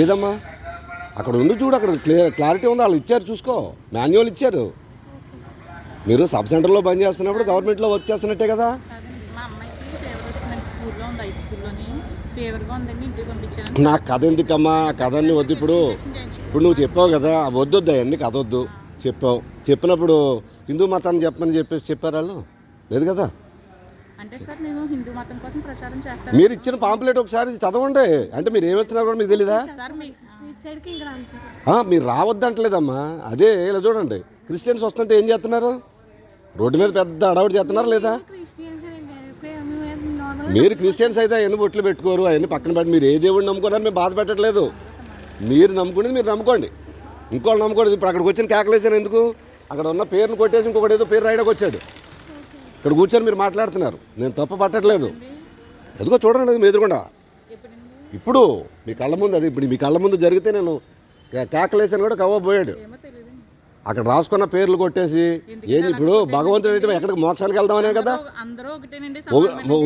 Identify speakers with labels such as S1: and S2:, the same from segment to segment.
S1: ఏదమ్మా అక్కడ ఉండి చూడు అక్కడ క్లియర్ క్లారిటీ ఉంది. వాళ్ళు ఇచ్చారు చూసుకో. మాన్యువల్ ఇచ్చారు. మీరు సబ్ సెంటర్లో పని చేస్తున్నప్పుడు గవర్నమెంట్లో వర్క్ చేస్తున్నట్టే కదా. నాకు కథ ఎందుకమ్మా? కథ అన్ని వద్దు ఇప్పుడు. ఇప్పుడు నువ్వు చెప్పావు కదా వద్దు వద్దు అవన్నీ కథ వద్దు. చెప్పావు. చెప్పినప్పుడు హిందూ మతాన్ని చెప్పమని చెప్పేసి చెప్పారు వాళ్ళు. లేదు కదా?
S2: అంటే సార్ నేను హిందూ మతం కోసం ప్రచారం చేస్తాను.
S1: మీరు ఇచ్చిన పాంప్లెట్ ఒకసారి చదవండి. అంటే మీరు ఏమిస్తున్నారు కూడా మీకు తెలీదా?
S2: సార్ మీ
S3: ఇటు సైడ్కి ఇంకా రాము సార్.
S1: ఆ, మీరు రావద్దంటలేదమ్మా. అదే ఇలా చూడండి. క్రిస్టియన్స్ వస్తుంటే ఏం చేస్తున్నారు? రోడ్డు మీద పెద్ద అడవుడు చేస్తున్నారా లేదా?
S3: క్రిస్టియన్స్ నార్మల్
S1: మీరు క్రిస్టియన్స్ అయితే అవన్నీ బొట్లు పెట్టుకోరు. అవన్నీ పక్కన పెట్టి మీరు ఏ దేవుడిని నమ్ముకున్నారు మేము బాధ పెట్టట్లేదు. మీరు నమ్ముకునేది మీరు నమ్ముకోండి. ఇంకోళ్ళు నమ్ముకోండి ఇప్పుడు అక్కడికి వచ్చిన కేకలేసాను ఎందుకు? అక్కడ ఉన్న పేరును కొట్టేసి ఇంకొకటి ఏదో పేరు రాయడానికి వచ్చాడు. ఇక్కడ కూర్చొని మీరు మాట్లాడుతున్నారు. నేను తప్పు పట్టట్లేదు. ఎదుగో చూడండి మీ ఎదురుకుండా ఇప్పుడు మీ కళ్ళ ముందు అది ఇప్పుడు మీ కళ్ళ ముందు జరిగితే నేను కే- కేకలేసాను కూడా కవ్వబోయాడు అక్కడ రాసుకున్న పేర్లు కొట్టేసి ఏంది ఇప్పుడు భగవంతుడు ఏంటి? ఎక్కడికి మోక్షానికి వెళ్దామనే కదా?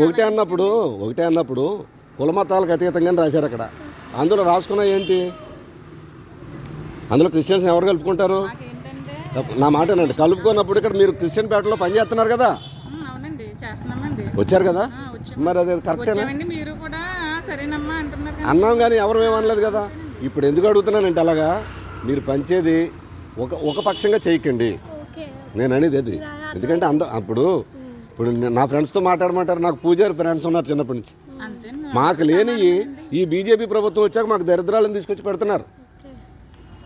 S1: ఒకటే అన్నప్పుడు ఒకటే అన్నప్పుడు కుల మతాలకు అతీతంగానే రాశారు అక్కడ. అందులో రాసుకున్న ఏంటి? అందులో క్రిస్టియన్స్ ఎవరు కలుపుకుంటారు? నా మాట ఏనండి కలుపుకున్నప్పుడు ఇక్కడ మీరు క్రిస్టియన్ పేటలో పనిచేస్తున్నారు కదా. వచ్చారు కదా? మరి అది కరెక్టేనా
S2: వచ్చామండి మీరు కూడా ఆ, సరేనమ్మా అంటున్నారు కదా.
S1: అన్నాం కానీ ఎవరు ఏమనలేదు కదా? ఇప్పుడు ఎందుకు అడుగుతున్నానంటే అలాగా మీరు పంచేది ఒక ఒక పక్షంగా చేయకండి.
S3: ఓకే
S1: నేను అనేది అది. ఎందుకంటే అంద అప్పుడు ఇప్పుడు నే- ఫ్రెండ్స్తో మాట్లాడమంటారు నాకు పూజారి ఫ్రెండ్స్ ఉన్నారు చిన్నప్పటి నుంచి. మాకు లేని ఈ బీజేపీ ప్రభుత్వం వచ్చాక మాకు దరిద్రాలను తీసుకొచ్చి పెడుతున్నారు.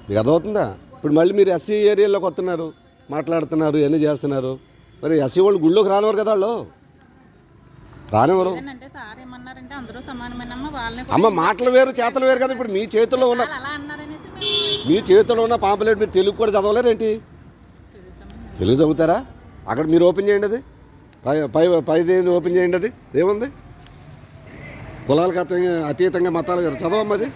S1: మీకు అర్థమవుతుందా? ఇప్పుడు మళ్ళీ మీరు ఎస్సీ ఏరియాలోకి వస్తున్నారు మాట్లాడుతున్నారు ఇవన్నీ చేస్తున్నారు. మరి ఎస్సీ వాళ్ళు గుళ్ళోకి రానివారు కదా వాళ్ళు? రానివ్వరు.
S2: అంటే సార్ ఏమన్నారంటే అందరూ సమానమేనమ్మా వాళ్ళని
S1: అమ్మ మాటలు వేరు చేతలు వేరు కదా ఇప్పుడు మీ చేతుల్లో ఉన్న
S2: వాళ్ళు అలా అన్నారనేసి మేము
S1: మీ చేతిలో ఉన్న పాంపలెట్ మీరు తెలుగు కూడా చదవలేరేంటి తెలుగు చదువుతారా? అక్కడ మీరు ఓపెన్ చేయండి అది. పై పై పైది ఓపెన్ చేయండి అది? ఏముంది? కులాలకు అతీతంగా అతీతంగా మతాలు చదవమ్మా అది.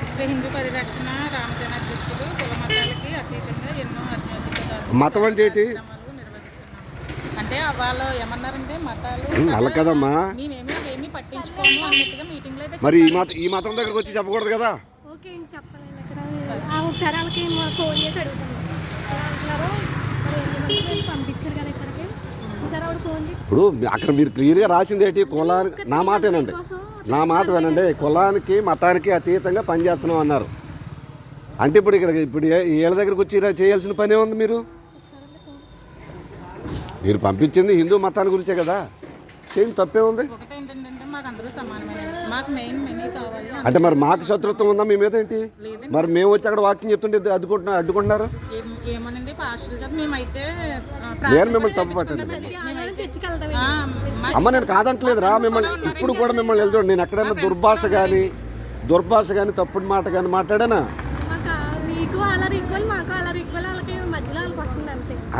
S2: విశ్వ హిందూ పరిరక్షణ రామసేన అధ్యక్షులు కుల మతాలకి అతీతంగా ఎన్నో అత్యధిక
S1: మతం అంటే ఏంటి?
S2: అంటే వాళ్ళు ఏమన్నారంటే మతాలు
S1: అలా కదమ్మా?
S2: మేమేమీ పట్టించుకోము అన్నట్టుగా
S1: మరి ఈ మతం ఈ మతం దగ్గరకు వచ్చి చెప్పకూడదు కదా?
S3: ఓకే ఇంక చెప్పాలండి ఇక్కడ ఆ, ఒకసారి వాళ్ళకి మా ఫోన్ చేసి అడుగుతాను. ఎలా అంటున్నారో మరి ఎన్ని మంది వెళ్ళి పంపించారు కదా ఇక్కడికి? ఒకసారి ఆవిడ ఫోన్ చేసి
S1: ఇప్పుడు అక్కడ మీరు క్లియర్గా రాసింది ఏంటి? కులానికి నా మాట వినండి. నా మాట వినండి. కులానికి మతానికి అతీతంగా పనిచేస్తున్నాం అన్నారు. అంటే ఇప్పుడు ఇక్కడ ఇప్పుడు వీళ్ళ దగ్గరకు వచ్చి చేయాల్సిన పని ఏముంది మీరు? మీరు పంపించింది హిందూ మతాన్ని గురించే కదా? చేయండి తప్పే ఉంది?
S2: ఒకటి ఏంటంటే మాకు అందరూ సమానమైన మాకు మెయిన్ మెనీ కావాలి
S1: అంటే మరి మాకు శత్రుత్వం ఉందా మీ మీద ఏంటి? మరి మేము వచ్చి అక్కడ వాకింగ్ చెప్తుంటే అడ్డుకుంటున్నా అడ్డుకుంటున్నారు?
S2: ఏం-
S1: నేను మిమ్మల్ని తప్పు పట్టండి అమ్మ నేను కాదంటలేదు రా మిమ్మల్ని ఇప్పుడు కూడా మిమ్మల్ని వెళ్తాడు నేను ఎక్కడైనా దుర్భాష కానీ దుర్భాష కానీ తప్పుడు మాట కానీ మాట్లాడానా?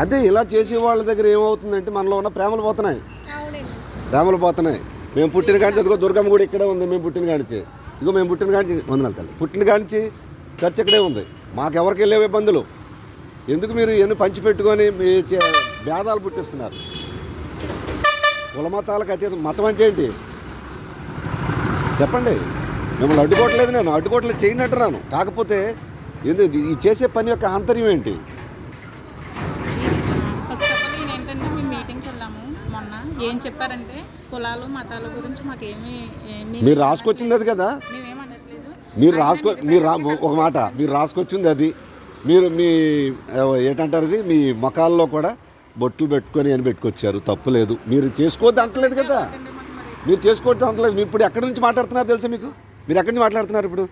S1: అదే ఇలా చేసే వాళ్ళ దగ్గర ఏమవుతుందంటే మనలో ఉన్న ప్రేమలు పోతున్నాయి. ప్రేమలు పోతున్నాయి. మేము పుట్టిన అదిగో దుర్గమ్మ కూడా ఇక్కడే ఉంది మేము పుట్టిన కాడిచి ఇదిగో మేము పుట్టిన కాడిచి వందనాలు తల్లి. పుట్టిన కాడిచి చర్చ్ ఇక్కడే ఉంది. మాకెవరికి వెళ్ళే ఇబ్బందులు. ఎందుకు మీరు ఎన్ని పంచిపెట్టుకొని మీ భేదాలు పుట్టిస్తున్నారు? కుల మతాలకు అతీతం మతం అంటే ఏంటి? చెప్పండి. మిమ్మల్ని అడ్డుకోవట్లేదు నేను. అడ్డుకోవట్లేదు చేయనట్టున్నాను. కాకపోతే ఎందుకు? ఈ చేసే పని యొక్క ఆంతర్యం ఏంటి?
S2: ఫస్ట్ ఆఫ్ ఆల్ ఈయన ఏంటంటే మేము మీటింగ్కి వెళ్ళాము మొన్న. ఏం చెప్పారంటే కులాలు మతాల గురించి మాకేమీ ఏమీ-
S1: మీరు రాసుకొచ్చింది అది కదా?
S2: మేమేం అనట్లేదు.
S1: మీరు రాసుకో మీరు రా ఒక మాట మీరు రాసుకొచ్చింది అది. మీరు మీ ఏంటంటారు ఇది మీ మొఖాల్లో కూడా బొట్లు పెట్టుకొని అని పెట్టుకొచ్చారు. తప్పు లేదు. మీరు చేసుకోవద్దు అంటలేదు కదా?
S2: మీరు?
S1: చేసుకోవద్దు అంటలేదు. మీరు ఇప్పుడు ఎక్కడి నుంచి మాట్లాడుతున్నారు తెలుసా మీకు? మీరు ఎక్కడి నుంచి మాట్లాడుతున్నారు ఇప్పుడు?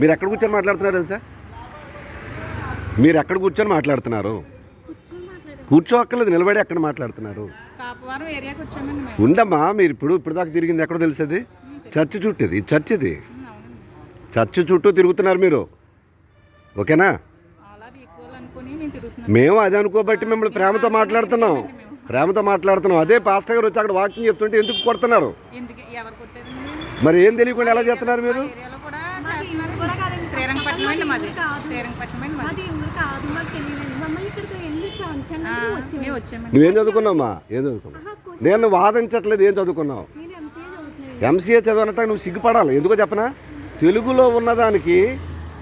S1: మీరు ఎక్కడ కూర్చొని మాట్లాడుతున్నారు తెలుసా? మీరు ఎక్కడ కూర్చొని మాట్లాడుతున్నారు? కూర్చో అక్కర్లేదు నిలబడి ఎక్కడ మాట్లాడుతున్నారు?
S2: కాపవారం ఏరియాకి వచ్చామండి మేము.
S1: ఉండమ్మా మీరు ఇప్పుడు ఇప్పుడు దాకా తిరిగింది ఎక్కడో తెలుసది? చర్చి చుట్టూ ఇది చర్చ్ చుట్టూ తిరుగుతున్నారు మీరు. ఓకేనా?
S2: మేము
S1: అది అనుకోబట్టి మిమ్మల్ని ప్రేమతో మాట్లాడుతున్నాం. ప్రేమతో మాట్లాడుతున్నాం. అదే పాస్టర్ గారు వచ్చి అక్కడ వాకింగ్ చెప్తుంటే ఎందుకు కొడుతున్నారు? మరి ఏం తెలియకుండా ఎలా చేస్తున్నారు మీరు? నువ్వేం చదువుకున్నావమ్మా? ఏం చదువుకున్నావు? నేను వాదించట్లేదు ఏం చదువుకున్నావు?
S3: నేను ఎంసీ
S1: ఎంసీఏ చదవనట్టు నువ్వు సిగ్గుపడాలి. ఎందుకో చెప్పనా? తెలుగులో ఉన్నదానికి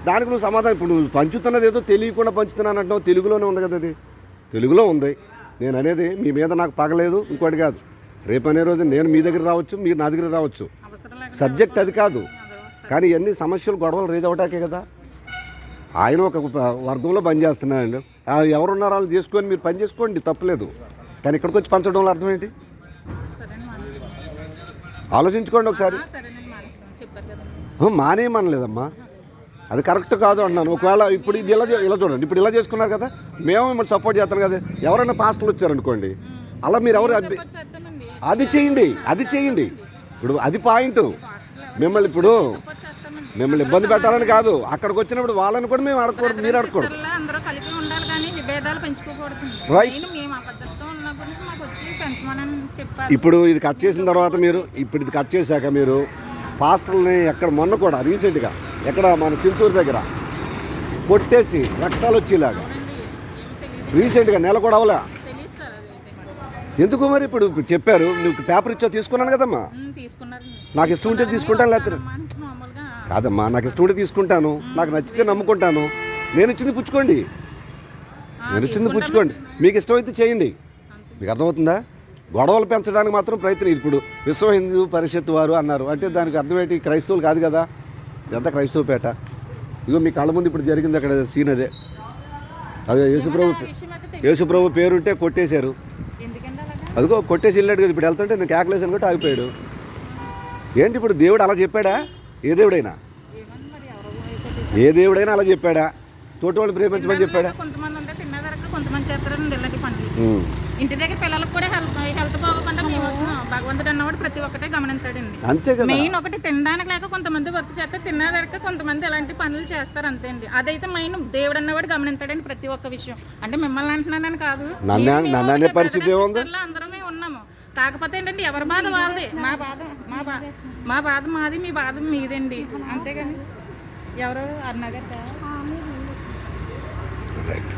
S1: దానికి నువ్వు సమాధానం ఇప్పుడు నువ్వు పంచుతున్నది ఏదో తెలియకుండా పంచుతున్నానంటున్నావు తెలుగులోనే ఉంది కదా అది. తెలుగులో ఉంది. నేను అనేది మీ మీద నాకు పగలేదు ఇంకోటి కాదు. రేపు అనే రోజు నేను మీ దగ్గర రావచ్చు మీరు నా దగ్గర రావచ్చు. సబ్జెక్ట్ అది కాదు. కానీ ఇవన్నీ సమస్యలు గొడవలు రేజ్ అవటాకే కదా. ఆయన ఒక వర్గంలో పనిచేస్తున్నాడు ఎవరున్నారో వాళ్ళు చేసుకొని మీరు పని చేసుకోండి తప్పలేదు. కానీ ఇక్కడికి వచ్చి పంచడంలో అర్థం ఏంటి? ఆలోచించుకోండి ఒకసారి. మానేయమనలేదమ్మా అది కరెక్ట్ కాదు అన్నాను ఒకవేళ ఇప్పుడు ఇది ఇలా ఇలా చూడండి. ఇప్పుడు ఇలా చేసుకున్నారు కదా మేము మిమ్మల్ని సపోర్ట్ చేస్తాం కదా. ఎవరైనా పాస్టర్లు వచ్చారనుకోండి అలా మీరు ఎవరు అది చేయండి అది చేయండి. ఇప్పుడు అది పాయింట్. మిమ్మల్ని ఇప్పుడు మిమ్మల్ని ఇబ్బంది పెట్టాలని కాదు. అక్కడికి వచ్చినప్పుడు వాళ్ళని కూడా మేము అడగకూడదు మీరు అడగకూడదు
S2: అందరూ కలిపి ఉండాలి కానీ విభేదాలు పెంచుకోకూడదు.
S1: ఇప్పుడు ఇది కట్ చేసిన తర్వాత మీరు ఇప్పుడు ఇది కట్ చేశాక మీరు పాస్టర్ని ఎక్కడ మొన్న కూడా రీసెంట్గా ఎక్కడ మన చిత్తూరు దగ్గర కొట్టేసి రక్తాలు వచ్చేలాగా. రీసెంట్గా నెల కూడా అవలే
S2: తెలియదు సార్ అది అయితే మరి
S1: ఎందుకు మరి ఇప్పుడు చెప్పారు? నువ్వు పేపర్ ఇచ్చా తీసుకున్నాను కదమ్మా. నాకు ఇష్టం ఉంటే తీసుకుంటాను లేకపోతే కాదమ్మా నాకు ఇష్టం ఉంటే తీసుకుంటాను. నాకు నచ్చితే నమ్ముకుంటాను. నేను ఇచ్చింది పుచ్చుకోండి. నేను ఇచ్చింది. పుచ్చుకోండి. మీకు ఇష్టమైతే చేయండి. మీకు అర్థమవుతుందా? గొడవలు పెంచడానికి మాత్రం ప్రయత్నం. ఇప్పుడు విశ్వ హిందూ పరిషత్ వారు అన్నారు. అంటే దానికి అర్థం ఏంటి? క్రైస్తవులు కాదు కదా? ఇదంతా క్రైస్తవపేట ఇదిగో మీ కళ్ళ ముందు ఇప్పుడు జరిగింది అక్కడ సీన్ అదే. అదే యేసుప్రభు. యేసుప్రభు పేరుంటే కొట్టేశారు. అదిగో కొట్టేసి వెళ్ళాడు కదా ఇప్పుడు వెళ్తుంటే నేను కేకలేసాను కూడా ఆగిపోయాడు. ఏంటి ఇప్పుడు దేవుడు అలా చెప్పాడా? ఏ దేవుడైనా? ఏ దేవుడైనా అలా చెప్పాడా? తోటి వాళ్ళు ప్రేమించమని చెప్పాడా.
S2: ఇంటి దగ్గర పిల్లలకు కూడా హెల్త్ హెల్త్ బాగోకుండా మేము భగవంతుడు అన్నవాడు ప్రతి ఒక్కటే
S1: అంతే కదా.
S2: మెయిన్ ఒకటి తినడానికి లేక కొంతమంది వర్క్ చేస్తే తిన్న వరకు కొంతమంది ఎలాంటి పనులు చేస్తారు అంతే అండి అదైతే మెయిన్ దేవుడు అన్నవాడు గమనించాడండి ప్రతి ఒక్క విషయం. అంటే మిమ్మల్ని అంటున్నానని కాదు.
S1: నన్ను- పరిస్థితి ఏముంది?
S2: కాకపోతే ఏంటంటే ఎవరి బాధ వాళ్ళది. మా బాధ మా బాధ మా బాధ మాది మీ బాధ మీదండి. అంతేగాని ఎవరు? అన్నగారు
S1: రైట్